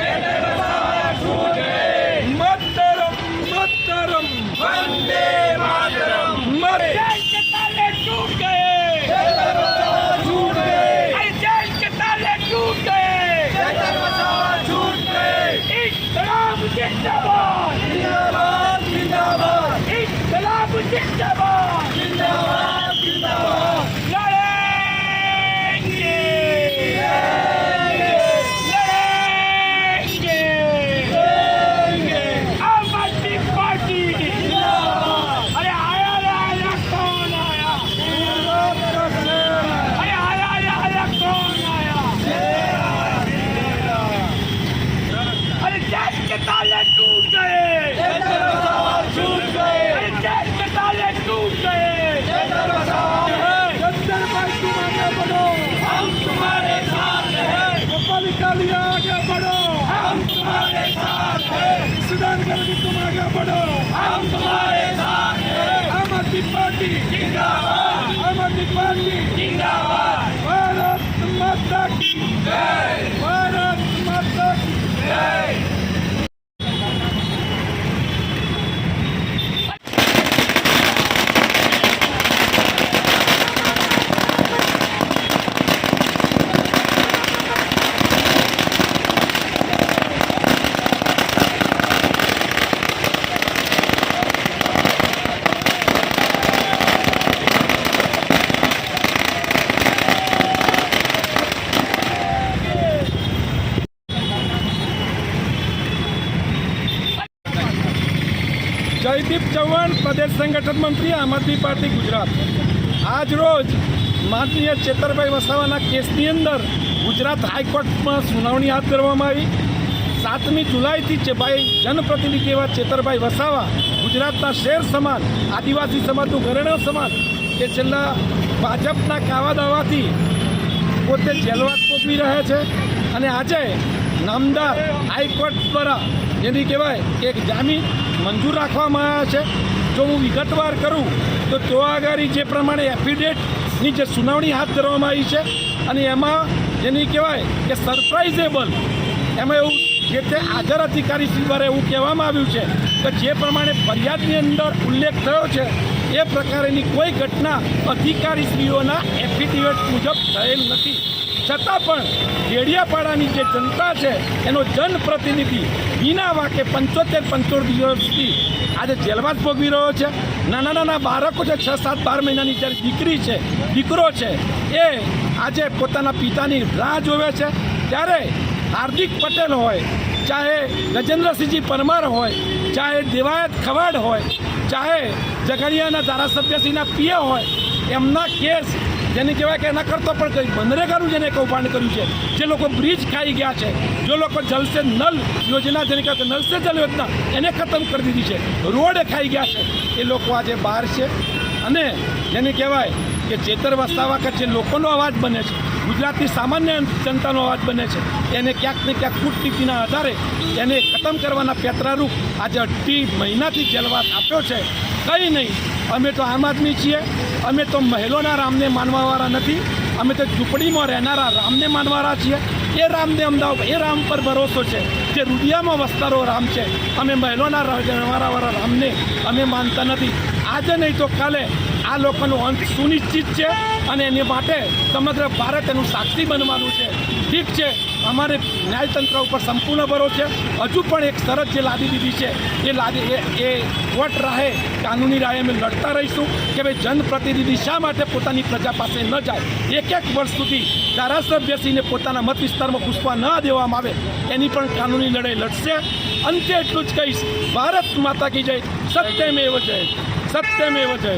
Amen. आगे बढ़ो हम तुम्हारे साथ हैं सुदान गर्गी तुम आगे बढ़ो हम तुम्हारे साथ हैं आम आदमी पार्टी जिंदाबाद आम आदमी पार्टी जिंदाबाद भारत माता की जय જયદીપ ચૌહાણ પ્રદેશ સંગઠન મંત્રી આમ આદમી પાર્ટી ગુજરાત. આજ રોજ માનનીય ચેતરભાઈ વસાવાના કેસની અંદર ગુજરાત હાઈકોર્ટમાં સુનાવણી હાથ ધરવામાં આવી. સાતમી જુલાઈથી ચેભાઈ જનપ્રતિનિધિ એવા ચેતરભાઈ વસાવા ગુજરાતના શેર સમાન આદિવાસી સમાજનું ઘરેણો સમાન કે છેલ્લા ભાજપના કાવા દાવાથી પોતે જેલવાસ ભોગવી રહ્યા છે. અને આજે નામદાર હાઈકોર્ટ દ્વારા જેની કહેવાય કે એક જામીન મંજૂર રાખવામાં આવ્યા છે. જો હું વિગતવાર કરું, તો તો આગળ જે પ્રમાણે એફિડેટની જે સુનાવણી હાથ ધરવામાં આવી છે અને એમાં જેની કહેવાય કે સરપ્રાઇઝેબલ એમાં એવું જે તે હાજર અધિકારી શ્રી દ્વારા એવું કહેવામાં આવ્યું છે કે જે પ્રમાણે ફરિયાદની અંદર ઉલ્લેખ થયો છે, એ પ્રકારેની કોઈ ઘટના અધિકારીશ્રીઓના એફિડેવિટ મુજબ થયેલ નથી. છતાં પણ ડેડિયાપાડાની જે જનતા છે, એનો જનપ્રતિનિધિ વિના વાકે પંચોતેર પંચોતેર દિવસથી આજે જેલવાસ ભોગવી રહ્યો છે. નાના નાના બાળકો છે, છ, સાત, બાર મહિનાની જ્યારે દીકરી છે, દીકરો છે, એ આજે પોતાના પિતાની રાહ જોવે છે. ત્યારે હાર્દિક પટેલ હોય, ચાહે ગજેન્દ્રસિંહજી પરમાર હોય, ચાહે દેવાયત ખવાડ હોય, ચાહે ઝઘડિયાના ધારાસભ્યશ્રીના પીએ હોય, એમના કેસ જેને કહેવાય કે એના કરતો પણ કંઈ મનરેગાનું જેને કૌભાંડ કર્યું છે, જે લોકો બ્રિજ ખાઈ ગયા છે, જો લોકો જલસે નલ યોજના જેને કહેવાય કે નલ સે જલ યોજના, એને ખતમ કરી દીધી છે, રોડ ખાઈ ગયા છે. એ લોકો આજે બહાર છે અને જેને કહેવાય કે ચેતર વસાવા કે જે લોકોનો અવાજ બને છે, ગુજરાતની સામાન્ય જનતાનો અવાજ બને છે, એને ક્યાંક ને ક્યાંક કૂટનીતિના આધારે એને ખતમ કરવાના પેતરારૂપ આજે અઢી મહિનાથી જેલવાસ આપ્યો છે. કંઈ નહીં, અમે તો આમ આદમી છીએ અમે તો મહેલોના રામને માનવાવાળા નથી. અમે તો ઝૂંપડીમાં રહેનારા રામને માનવાળા છીએ. એ રામને અમદાવાદ, એ રામ પર ભરોસો છે. જે રૂડિયામાં વસ્તારો રામ છે. અમે મહેલોના રહેવાવાળા રામને અમે માનતા નથી. આજે નહીં તો કાલે આ લોકોનો અંત સુનિશ્ચિત છે અને એની માટે સમગ્ર ભારત એનું સાક્ષી બનવાનું છે. ઠીક છે. અમારે ન્યાયતંત્ર ઉપર સંપૂર્ણ ભરોસો છે. હજુ પણ એક શરત જે લાદી દીધી છે, એ લાદી, એ એ કોર્ટ રાહે કાનૂની રાહે અમે લડતા રહીશું કે ભાઈ જનપ્રતિનિધિ શા માટે પોતાની પ્રજા પાસે ન જાય? એક એક વર્ષ સુધી ધારાસભ્યશ્રીને પોતાના મત વિસ્તારમાં ઘૂસવા ન દેવામાં આવે, એની પણ કાનૂની લડાઈ લડશે. અંતે એટલું જ કહીશ, ભારત માતા કી જય. સત્યમેવ જય. સત્યમેવ જય.